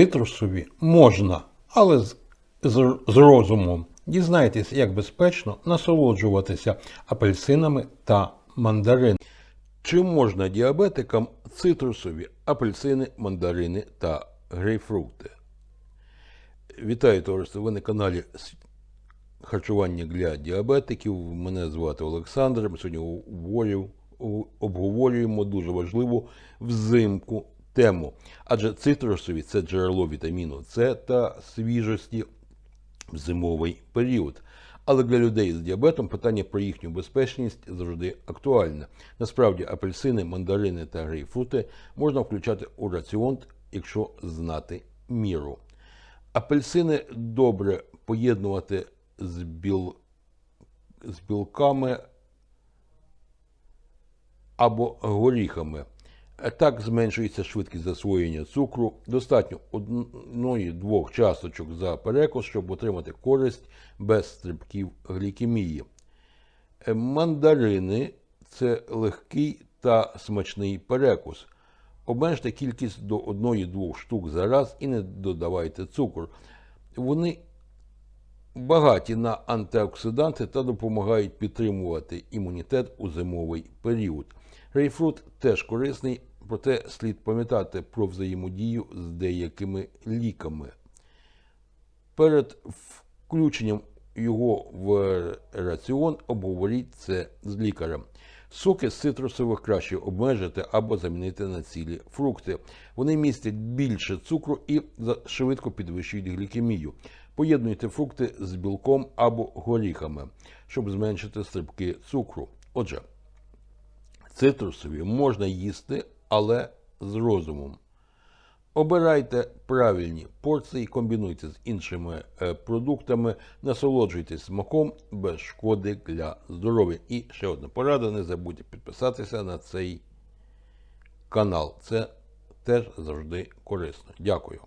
Цитрусові можна, але з, з, з розумом. Дізнайтесь, як безпечно насолоджуватися апельсинами та мандаринами. Чи можна діабетикам цитрусові апельсини, мандарини та грейпфрукти? Вітаю товариство! Ви на каналі Харчування для діабетиків. Мене звати Олександр. Ми сьогодні обговорюємо дуже важливу взимку тему. Адже цитрусові це джерело вітаміну С та свіжості в зимовий період. Але для людей з діабетом питання про їхню безпечність завжди актуальне. Насправді, апельсини, мандарини та грейпфрути можна включати у раціон, якщо знати міру. Апельсини добре поєднувати з, біл... з білками або горіхами. Так зменшується швидкість засвоєння цукру. Достатньо одної-двох часточок за перекус, щоб отримати користь без стрибків глікемії. Е, Мандарини це легкий та смачний перекус. Обмежте кількість до 1-2 штук за раз і не додавайте цукор. Вони багаті на антиоксиданти та допомагають підтримувати імунітет у зимовий період. Грейпфрут теж корисний, проте слід пам'ятати про взаємодію з деякими ліками. Перед включенням його в раціон обговоріть це з лікарем. Соки з цитрусових краще обмежити або замінити на цілі фрукти. Вони містять більше цукру і швидко підвищують глікемію. Поєднуйте фрукти з білком або горіхами, щоб зменшити стрибки цукру. Отже, цитрусові можна їсти, але з розумом. Обирайте правильні порції, комбінуйте з іншими е, продуктами, насолоджуйтесь смаком без шкоди для здоров'я. І ще одна порада: не забудьте підписатися на цей канал. Це теж завжди корисно. Дякую.